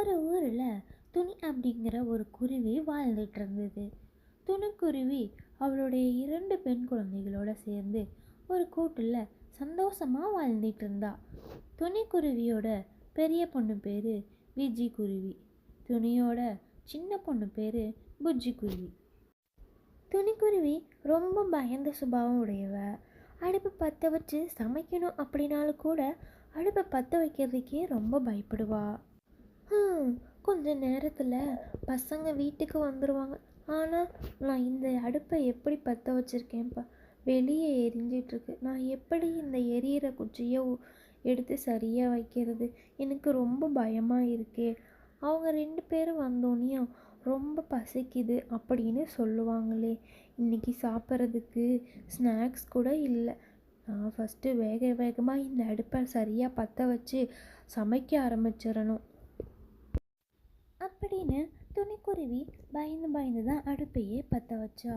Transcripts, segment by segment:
ஒரு ஊரில் துணி அப்படிங்கிற ஒரு குருவி வாழ்ந்துட்டு இருந்தது துணிக்குருவி அவளுடைய இரண்டு பெண் குழந்தைகளோட சேர்ந்து ஒரு கூட்டில் சந்தோஷமாக வாழ்ந்துட்டு இருந்தா துணிக்குருவியோட பெரிய பொண்ணு பேர் விஜி குருவி. துணியோட சின்ன பொண்ணு பேர் புஜ்ஜி குருவி. துணிக்குருவி ரொம்ப பயந்த சுபாவம் உடையவ. அடுப்பு பற்ற வச்சு சமைக்கணும் அப்படின்னாலும் கூட அடுப்பை பற்ற வைக்கிறதுக்கே ரொம்ப பயப்படுவாள் கொஞ்ச நேரத்தில் பசங்க வீட்டுக்கு வந்துடுவாங்க ஆனால் நான் இந்த அடுப்பை எப்படி பற்ற வச்சுருக்கேன்ப்பா? வெளியே எரிஞ்சிட்ருக்கு. நான் எப்படி இந்த எரியிற குச்சியை எடுத்து சரியாக வைக்கிறது? எனக்கு ரொம்ப பயமாக இருக்கே. அவங்க ரெண்டு பேரும் வந்தோடனையும் ரொம்ப பசிக்குது அப்படின்னு சொல்லுவாங்களே. இன்னைக்கு சாப்பிட்றதுக்கு ஸ்நாக்ஸ் கூட இல்லை. நான் ஃபஸ்ட்டு வேக வேகமாக இந்த அடுப்பை சரியாக பற்ற வச்சு சமைக்க ஆரம்பிச்சிடணும். அப்படின்னு துணிக்குருவி பயந்து பயந்து தான் அடுப்பையே பற்ற வச்சா.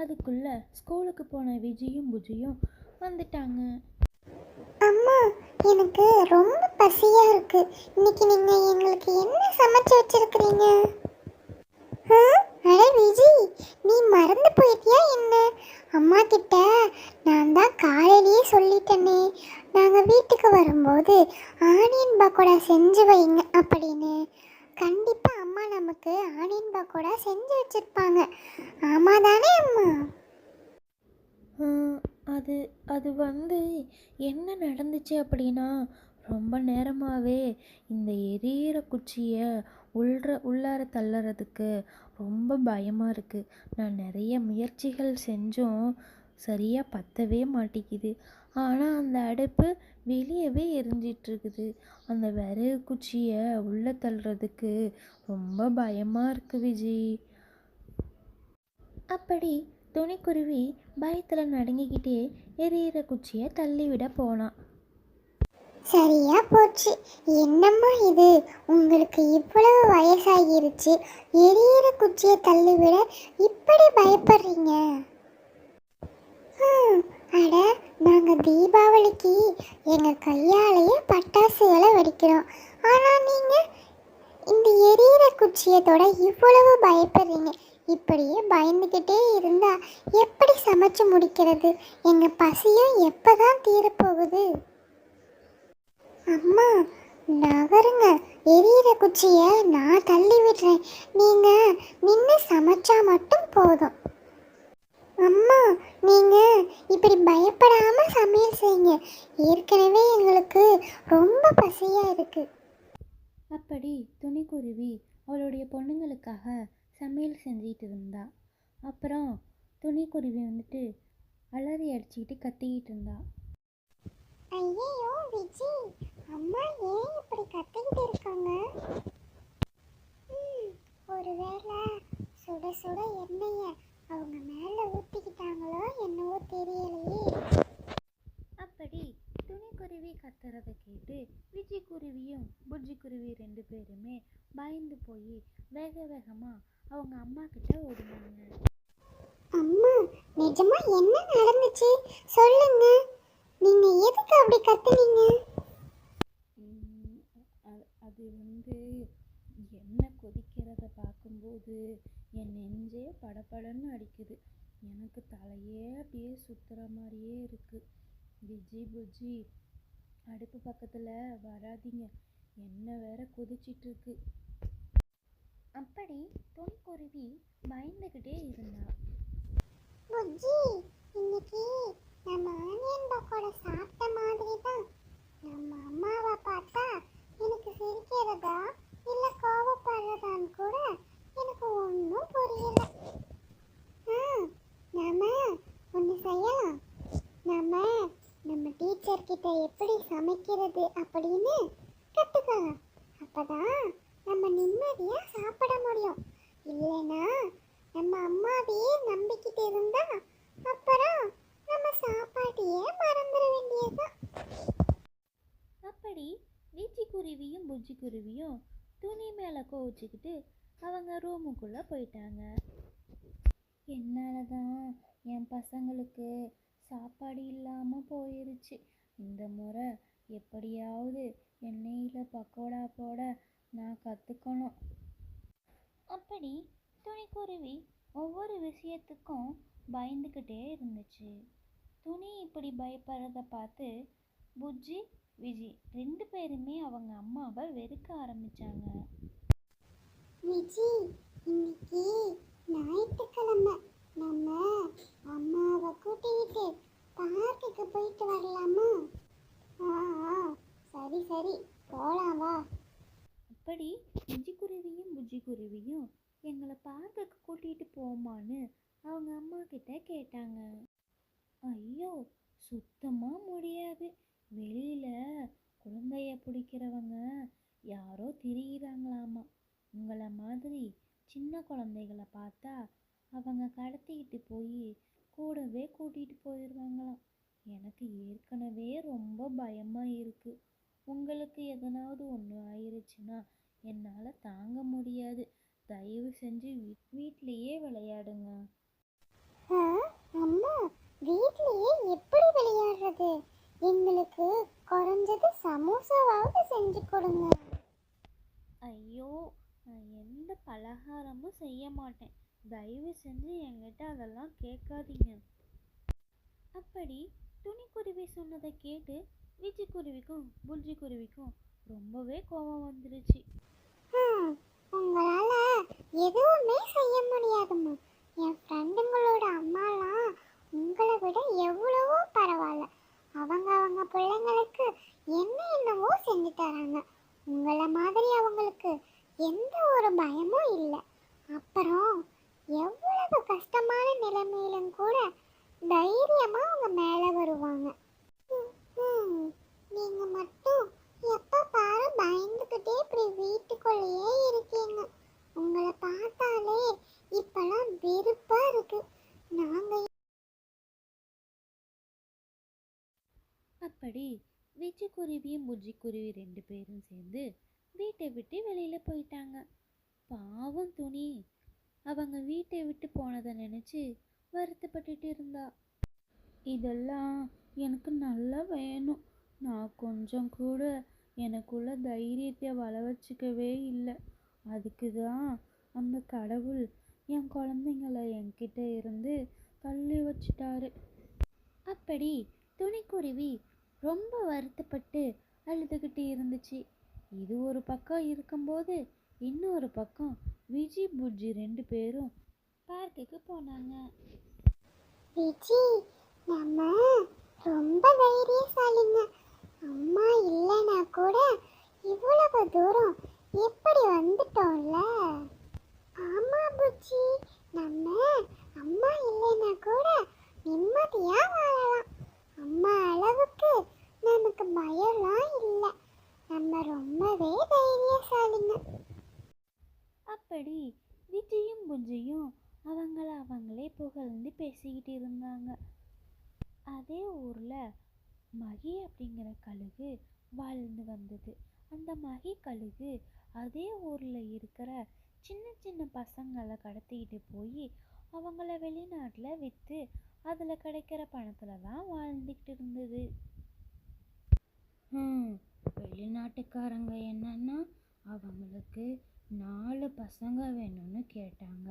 அதுக்குள்ளே ஸ்கூலுக்கு போன விஜயும் புஜியும் வந்துட்டாங்க. அம்மா எனக்கு ரொம்ப பசியா இருக்கு. இன்னைக்கு நீங்க எங்களுக்கு என்ன சமைச்சு வச்சிருக்கிறீங்க? ஆ, அட விஜி நீ மறந்து போயிட்டியா என்ன? அம்மா கிட்ட நான் தான் காலையிலேயே சொல்லிட்டேனே. நாங்கள் வீட்டுக்கு வரும்போது ஆனியன் பக்கோடா செஞ்சு வைங்க அப்படின்னு. கண்டிப்பாக அம்மா நமக்கு ஆனியன் பக்கோடா செஞ்சு வச்சுருப்பாங்க. ஆமா தானே அம்மா அது அது வந்து என்ன நடந்துச்சு அப்படின்னா ரொம்ப நேரமாகவே இந்த எரியிற குச்சியை உள்ற உள்ளார தள்ளுறதுக்கு ரொம்ப பயமாக இருக்குது நான் நிறைய முயற்சிகள் செஞ்சும். சரியாக பற்றவே மாட்டேங்குது. ஆனால் அந்த அடுப்பு வெளியவே எரிஞ்சிட்ருக்குது. அந்த விறகு குச்சியை உள்ளே தள்ளுறதுக்கு ரொம்ப பயமாக இருக்குது விஜய். அப்படி துணிக்குருவி பயத்தில் நடுங்கிக்கிட்டே எரியிற குச்சியை தள்ளிவிட போனான் சரியா போச்சு. என்னம்மா இது? உங்களுக்கு இவ்வளவு வயசாகிருச்சு. எரியிற குச்சியை தள்ளிவிட இப்படி பயப்படுறீங்க? அட நாங்கள் தீபாவளிக்கு எங்கள் கையாலேயே பட்டாசுகளை வெடிக்கிறோம். ஆனால் நீங்கள் இந்த எரியிற குச்சியத்தோட இவ்வளவு பயப்படுறீங்க. இப்படியே பயந்துக்கிட்டே இருந்தால் எப்படி சமைச்சு முடிக்கிறது? எங்கள் பசியும் எப்போ தான் தீரப்போகுது? அம்மா நகருங்க எரியிற குச்சியை நான் தள்ளி விடுறேன் நீங்கள் நின்று சமைச்சா மட்டும் போதும். அம்மா நீங்க இப்படி பயப்படாம சமையல் செய்யுங்க. ஏற்கனவே எங்களுக்கு ரொம்ப பசியா இருக்கு. அப்படி துணிக்குருவி அவளுடைய பொண்ணுங்களுக்காக சமையல் செஞ்சிட்டு இருந்தா. அப்புறம் துணிக்குருவி வந்துட்டு அலறி அடிச்சுக்கிட்டு கத்திக்கிட்டு இருந்தா. ஐயோ விஜி அம்மா ஏன் இப்படி கத்திக்கிட்டு இருக்காங்க? ம், ஒருவேளை சுட சுட எண்ணெய அவங்க மேல ஊத்திக்கிட்டாங்களோ என்னவோ தெரியலையே. அப்படி துணிக்குருவி கத்துறத கேட்டு விஜி குருவியும் புஜ்ஜி குருவி ரெண்டு பேருமே பயந்து போய் வேக வேகமாக அவங்க அம்மா கிட்ட ஓடினாங்க. அம்மா நிஜமா என்ன நடந்துச்சு? சொல்லுங்க. நீங்க எதுக்கு அப்படி கத்துனீங்க? அது வந்து எண்ணெய் கொதிக்கிறத பார்க்கும்போது என் நெஞ்சே படபடன்னு அடிக்குது. எனக்கு தலையே அப்படியே சுத்துற மாதிரியே இருக்கு. விஜி புஜ்ஜி அடுப்பு பக்கத்தில் வராதீங்க. எண்ணெய் வேற கொதிச்சிட்டு இருக்கு. அப்படி தொன்குருவி பயந்துக்கிட்டே இருந்தா. புஜ்ஜி இன்னைக்கு நம்ம ஆனியன் பக்கோடா சாப்பிட்ட மாதிரி தான் நம்ம அம்மாவை பார்த்தா எனக்கு சிரிக்கிறதா இல்ல கோவப்படுறதான்னு கூட எனக்கு ஒன்றும் புரியல. ஆ நாம ஒன்று செய்யலாம். நாம நம்ம டீச்சர் கிட்ட எப்படி சமைக்கிறது அப்படின்னு கற்றுக்கலாம் அப்பதான் நம்ம நிம்மதியாக சாப்பிட முடியும். இல்லைன்னா நம்ம அம்மாவையே நம்பிக்கிட்டு இருந்தா அப்புறம் நம்ம சாப்பாட்டையே மறந்துட வேண்டியதுதான். அப்படி நீச்சி குருவியும் புஜ்ஜி குருவியும் துணி மேலே கோவிச்சுக்கிட்டு அவங்க ரூமுக்குள்ளே போயிட்டாங்க. என்னால் தான் என் பசங்களுக்கு சாப்பாடு இல்லாமல் போயிருச்சு. இந்த முறை எப்படியாவது எண்ணெயில் பக்கோடா போட நான் கற்றுக்கணும் அப்படி துணிக்குருவி ஒவ்வொரு விஷயத்துக்கும் பயந்துக்கிட்டே இருந்துச்சு. துணி இப்படி பயப்படுறத பார்த்து புஜ்ஜி விஜி ரெண்டு பேருமே அவங்க அம்மாவை வெறுக்க ஆரம்பித்தாங்க விஜி இன்னைக்கு ஞாயிற்றுக்கிழமை. நம்ம அம்மாவை கூட்டிக்கிட்டு பார்க்குக்கு போயிட்டு வரலாமா? ஆ ஆ, சரி சரி போகலாம் வா. அப்படி விஜிக்குருவியும் புஜ்ஜிக்குருவியும் எங்களை பார்க்குக்கு கூட்டிகிட்டு போமான்னு அவங்க அம்மா கிட்ட கேட்டாங்க. ஐயோ சுத்தமாக முடியாது. வெளியில் குழந்தைய பிடிக்கிறவங்க யாரோ திரியிறாங்களாமா. உங்களை மாதிரி சின்ன குழந்தைகளை பார்த்தா அவங்க கடத்திக்கிட்டு போய் கூடவே கூட்டிகிட்டு போயிடுவாங்களாம் எனக்கு ஏற்கனவே ரொம்ப பயமாக இருக்குது உங்களுக்கு எதனாவது ஒன்று ஆயிருச்சுன்னா என்னால் தாங்க முடியாது. தயவு செஞ்சு வீ- வீட்லயே விளையாடுங்க. அம்மா வீட்லயே எப்படி விளையாடுறது? எங்களுக்கு குறைஞ்சது சமோசாவாவது செஞ்சு கொடுங்க. ஐயோ நான் எந்த பலகாரமும் செய்ய மாட்டேன். தயவு செஞ்சு என்கிட்ட அதெல்லாம் கேட்காதீங்க. அப்படி துணிக்குருவி சொன்னதை கேட்டு விஜிக்குருவிக்கும் குருவிக்கும் குருவிக்கும் ரொம்பவே கோபம் வந்துருச்சு. உங்களால எதுவுமே செய்ய முடியாதும்மா. என் ஃப்ரெண்டுங்களோட அம்மாலாம் உங்களை விட எவ்வளவோ பரவாயில்ல. அவங்க அவங்க பிள்ளைங்களுக்கு என்ன என்னவோ செஞ்சு தராங்க. உங்களை மாதிரி அவங்களுக்கு எந்த ஒரு பயமும் இல்லை. அப்புறம் எவ்வளவு கஷ்டமான நிலைமையிலும் கூட தைரியமாக அவங்க மேலே வருவாங்க. நீங்கள் மட்டும் எப்போ பாரு பயந்துக்கிட்டே இப்படி வீட்டுக்குள்ளேயே இருக்கீங்க. உங்களை பார்த்தாலே இப்போலாம் வெறுப்பாக இருக்குது நாங்கள் அப்படி விஜி முஜிக்குருவி குருவி ரெண்டு பேரும் சேர்ந்து வீட்டை விட்டு வெளியில் போயிட்டாங்க. பாவம் துணி. அவங்க வீட்டை விட்டு போனதை நினச்சி வருத்தப்பட்டுட்டு இருந்தா. இதெல்லாம் எனக்கு நல்லா வேணும். நான் கொஞ்சம் கூட எனக்குள்ள தைரியத்தை வள வச்சுக்கவே இல்லை. அதுக்கு தான் அந்த கடவுள் என் குழந்தைங்கள என்கிட்ட இருந்து தள்ளி வச்சிட்டாரு. அப்படி துணிக்குருவி ரொம்ப வருத்தப்பட்டு அழுதுகிட்டு இருந்துச்சு. இது ஒரு பக்கம் இருக்கும்போது இன்னொரு பக்கம் விஜி புஜ்ஜி ரெண்டு பேரும் பார்க்குக்கு போனாங்க. விஜி நம்ம ரொம்ப தைரியசாலிங்க அம்மா இல்லைனா கூட இவ்வளவு தூரம் எப்படி வந்துட்டோம்ல ஆமா புச்சி நம்ம அம்மா இல்லைனா கூட நிம்மதியா வாழலாம் அம்மா அளவுக்கு நமக்கு பயம்லாம் இல்லை நம்ம ரொம்பவே தைரியசாலிங்க அப்படி விஜயும் புஜ்ஜியும் அவங்கள அவங்களே புகழ்ந்து பேசிக்கிட்டு இருந்தாங்க அதே ஊரில் மகி அப்படிங்கிற கழுகு வாழ்ந்து வந்தது. அந்த மகி கழுகு அதே ஊரில் இருக்கிற சின்ன சின்ன பசங்களை கடத்திக்கிட்டு போய் அவங்கள வெளிநாட்டில் விற்று அதில் கிடைக்கிற பணத்தில் தான் வாழ்ந்துக்கிட்டு இருந்தது. வெளிநாட்டுக்காரங்க என்னன்னா அவங்களுக்கு நாலு பசங்க வேணும்னு கேட்டாங்க.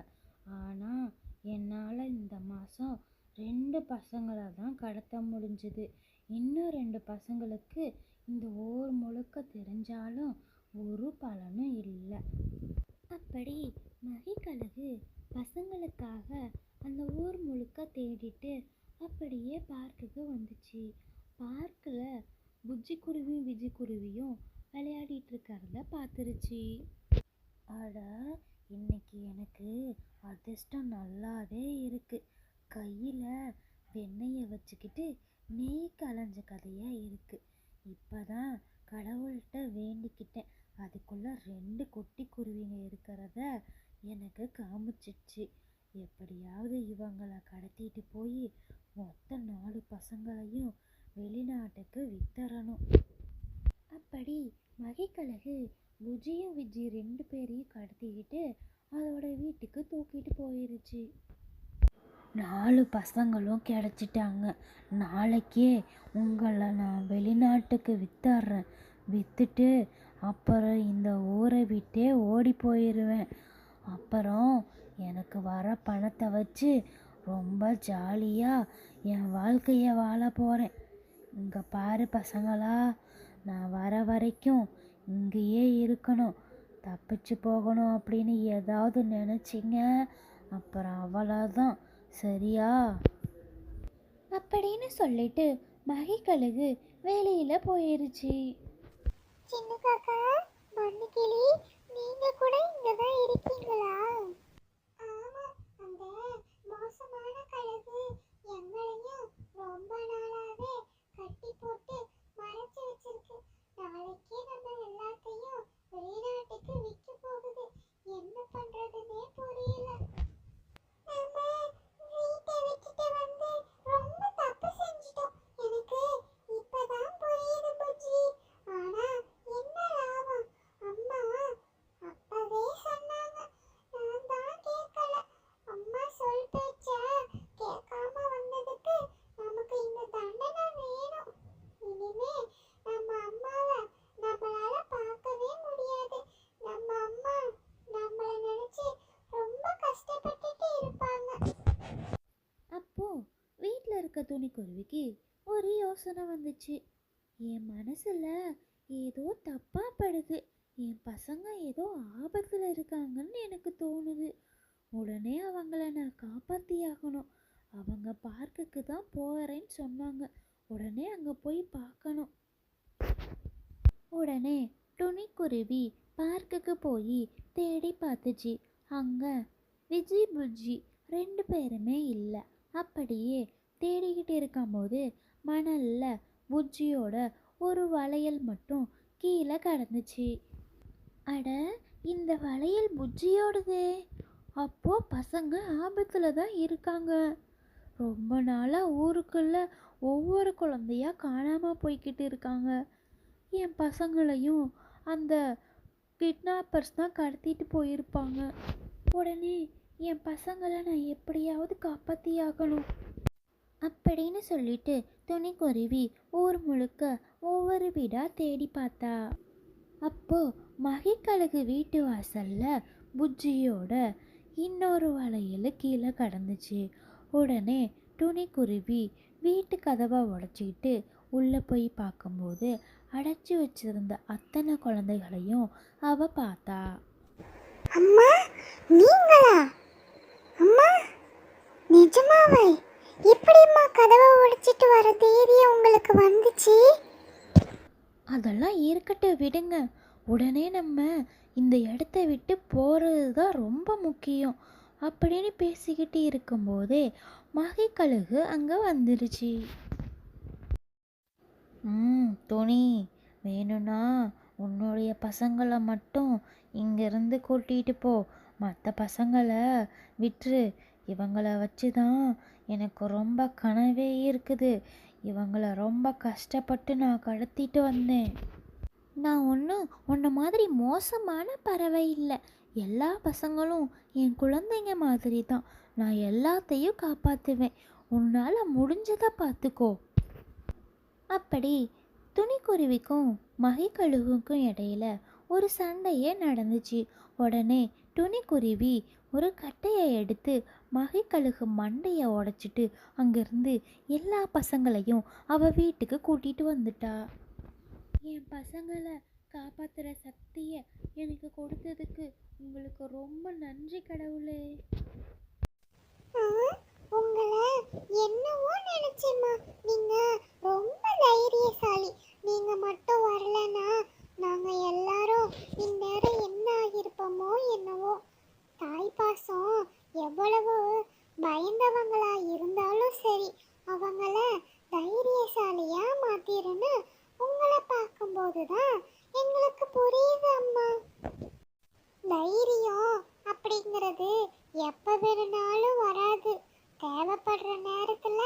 ஆனால் என்னால் இந்த மாதம் ரெண்டு பசங்களை தான் கடத்த முடிஞ்சுது. இன்னும் ரெண்டு பசங்களுக்கு இந்த ஊர் முழுக்க தெரிஞ்சாலும் ஒரு பலனும் இல்லை. அப்படி மகிக்கழகு பசங்களுக்காக அந்த ஊர் முழுக்க தேடிட்டு அப்படியே பார்க்குக்கு வந்துச்சு. பார்க்கில் புஜ்ஜி குருவியும் விஜி குருவியும் விளையாடிட்டு இருக்கிறத பார்த்துருச்சு. அட இன்னைக்கு எனக்கு அதிர்ஷ்டம் நல்லாவே இருக்குது கையில் வெண்ணெயை வச்சுக்கிட்டு நெய் கலைஞ்ச கதையாக இருக்குது இப்போ தான் கடவுள்கிட்ட வேண்டிக்கிட்டேன். அதுக்குள்ளே ரெண்டு குட்டி குருவிங்க இருக்கிறத எனக்கு காமிச்சிடுச்சு எப்படியாவது இவங்களை கடத்திட்டு போய் மொத்த நாலு பசங்களையும் வெளிநாட்டுக்கு வித்தரணும். அப்படி மகிக்கழகு புஜியும் விஜி ரெண்டு பேரையும் கடத்திக்கிட்டு அதோட வீட்டுக்கு தூக்கிட்டு போயிருச்சு. நாலு பசங்களும் கிடச்சிட்டாங்க. நாளைக்கே உங்களை நான் வெளிநாட்டுக்கு வித்தர்றேன். விற்றுட்டு அப்புறம் இந்த ஊரை விட்டே ஓடி போயிடுவேன் அப்புறம் எனக்கு வர பணத்தை வச்சு ரொம்ப ஜாலியாக என் வாழ்க்கையை வாழ போகிறேன் இங்கே பாரு பசங்களா நான் வர வரைக்கும் இங்கேயே இருக்கணும். தப்பிச்சு போகணும் அப்படின்னு ஏதாவது நினச்சிங்க அப்புறம் அவ்வளோதான் சரியா? அப்படின்னு சொல்லிட்டு மகிக்கழுகு வேலையில் போயிருச்சு. சின்ன காக்கா மண்ணுக்கிளி நீங்க கூட இங்க தான் இருக்கீங்களா? ஆமா அந்த மோசமான கழுகு எங்களையும் ரொம்ப நாளாவே கட்டி போட்டு மறைச்சு வச்சிருக்கு. நாளைக்கே நம்ம எல்லாத்தையும் வெளிநாட்டுக்கு விற்க போகுது. என்ன பண்றதுன்னே புரியல நம்ம வீட்டை விட்டுட்டு வந்து ரொம்ப தப்பு செஞ்சிட்டோம் எனக்கு இப்பதான் புரியுது புஜ்ஜி ஆனா என்ன லாபம் அம்மா அப்பவே சொன்னாங்க நான் தான் கேட்கல அம்மா சொல் பேச்ச கேட்காம வந்ததுக்கு நமக்கு இந்த தண்டனை வேணும் இனிமே நம்ம அம்மாவை நம்மளால பார்க்கவே முடியாது நம்ம அம்மா நம்மள நினைச்சு ரொம்ப கஷ்டப்பட்டுட்டு இருப்பாங்க அப்போ வீட்டில் இருக்க துணிக்குருவிக்கு ஒரு யோசனை வந்துச்சு. என் மனசில் ஏதோ தப்பாக படுது. என் பசங்க ஏதோ ஆபத்தில் இருக்காங்கன்னு எனக்கு தோணுது. உடனே அவங்கள நான் காப்பாத்தியாகணும். அவங்க பார்க்குக்கு தான் போகிறேன்னு சொன்னாங்க. உடனே அங்கே போய் பார்க்கணும். உடனே துணிக்குருவி பார்க்குக்கு போய் தேடி பார்த்துச்சு. அங்கே விஜி புஜ்ஜி ரெண்டு பேருமே இல்லை. அப்படியே தேடிக்கிட்டு இருக்கும்போது மணலில் புஜ்ஜியோட ஒரு வளையல் மட்டும் கீழே கடந்துச்சு. அட இந்த வளையல் புஜ்ஜியோடதே. அப்போ பசங்க ஆபத்தில் தான் இருக்காங்க. ரொம்ப நாளாக ஊருக்குள்ள ஒவ்வொரு குழந்தையா காணாமல் போய்கிட்டு இருக்காங்க. என் பசங்களையும் அந்த கிட்னாப்பர்ஸ் தான் கடத்திட்டு போயிருப்பாங்க. உடனே என் பசங்களை நான் எப்படியாவது காப்பாற்றியாகணும் அப்படின்னு சொல்லிட்டு துணிக்குருவி ஊர் முழுக்க ஒவ்வொரு வீடாக தேடி பார்த்தா. அப்போ மகிக்கழகு வீட்டு வாசலில் புஜ்ஜியோட இன்னொரு வளையல் கீழே கடந்துச்சு. உடனே துணிக்குருவி வீட்டு கதவை உடைச்சிக்கிட்டு உள்ளே போய் பார்க்கும்போது அடைச்சி வச்சிருந்த அத்தனை குழந்தைகளையும் அவ பார்த்தா. அம்மா நீங்களா? அம்மா நிஜமாவே? வர தேதி உங்களுக்கு வந்துச்சு? அதெல்லாம் இருக்கட்டும் விடுங்க. உடனே நம்ம இந்த இடத்த விட்டு போகிறது தான் ரொம்ப முக்கியம். அப்படின்னு பேசிக்கிட்டு இருக்கும்போதே கழுகு அங்கே வந்துருச்சு. ம் துணி வேணும்னா உன்னுடைய பசங்களை மட்டும் இங்கேருந்து கூட்டிகிட்டு போ. மற்ற பசங்களை விட்டுரு. இவங்கள வச்சு தான் எனக்கு ரொம்ப கனவே இருக்குது. இவங்கள ரொம்ப கஷ்டப்பட்டு நான் கடத்திட்டு வந்தேன். நான் ஒன்றும் உன்னை மாதிரி மோசமான பறவை இல்லை. எல்லா பசங்களும் என் குழந்தைங்க மாதிரி தான். நான் எல்லாத்தையும் காப்பாற்றுவேன் உன்னால் முடிஞ்சதை பார்த்துக்கோ அப்படி துணிக்குருவிக்கும் மகிக்கழுகுக்கும் இடையில ஒரு சண்டையே நடந்துச்சு. உடனே துணிக்குருவி ஒரு கட்டையை எடுத்து மகிக்கழுகு மண்டையை உடச்சிட்டு அங்கேருந்து எல்லா பசங்களையும் அவள் வீட்டுக்கு கூட்டிகிட்டு வந்துட்டா. என் பசங்களை காப்பாத்துற சக்தியை எனக்கு கொடுத்ததுக்கு உங்களுக்கு ரொம்ப நன்றி கடவுளே. ஆ, உங்களை என்னவோ நினைச்சேம்மா. நீங்க ரொம்ப தைரியசாலி. நீங்க மட்டும் வரலனா நாங்க எல்லாரும் இந்நேரம் என்ன ஆகியிருப்போமோ என்னவோ தாய் பாசம் எவ்வளவு பயந்தவங்களா இருந்தாலும் சரி அவங்கள தைரியசாலியா மாத்திருன்னு உங்களை பார்க்கும்போது தான் எங்களுக்கு புரியுது அம்மா தைரியம் அப்படிங்கிறது எப்ப வேணும்னாலும் வராது தேவைப்படுற நேரத்துல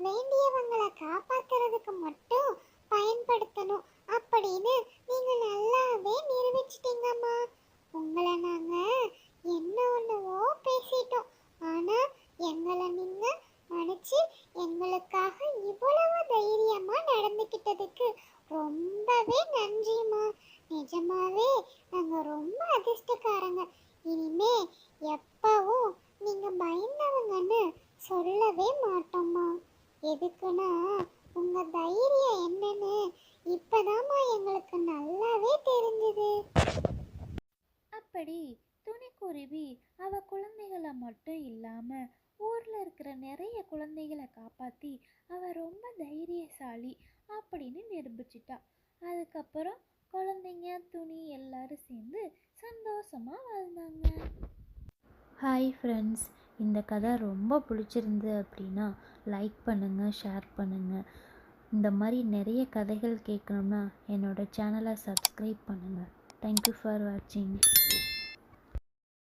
வேண்டியவங்களை காப்பாத்துறதுக்கு மட்டும் பயன்படுத்தணும் அப்படின்னு நீங்க நல்லாவே நிரூபிச்சிட்டீங்கம்மா உங்களை நாங்க என்ன ஒண்ணுவோ பேசிட்டோம் ஆனா எங்களை நீங்க மன்னிச்சு எங்களுக்காக இவ்வளவு தைரியமா நடந்துக்கிட்டதுக்கு ரொம்பவே நன்றிம்மா நிஜமா அதிர்ஷ்டக்காரங்க இனிமே எப்பவும் நீங்க பயந்தவங்கன்னு சொல்லவே மாட்டோம்மா எதுக்குன்னா உங்க தைரியம் என்னன்னு இப்பதாம்மா எங்களுக்கு நல்லாவே தெரிஞ்சுது அப்படி துணிக்குருவி அவ குழந்தைகளை மட்டும் இல்லாமல் ஊரில் இருக்கிற நிறைய குழந்தைகளை காப்பாற்றி அவள் ரொம்ப தைரியசாலி அப்படின்னு நிரூபிச்சிட்டா. அதுக்கப்புறம் குழந்தைங்க துணி எல்லாரும் சேர்ந்து சந்தோஷமா வாழ்ந்தாங்க. ஹாய் ஃப்ரெண்ட்ஸ் இந்த கதை ரொம்ப பிடிச்சிருந்து அப்படின்னா லைக் பண்ணுங்கள் ஷேர் பண்ணுங்கள் இந்த மாதிரி நிறைய கதைகள் கேட்கணும்னா என்னோட சேனலை சப்ஸ்கிரைப் பண்ணுங்கள் தேங்க்யூ ஃபார் வாட்சிங்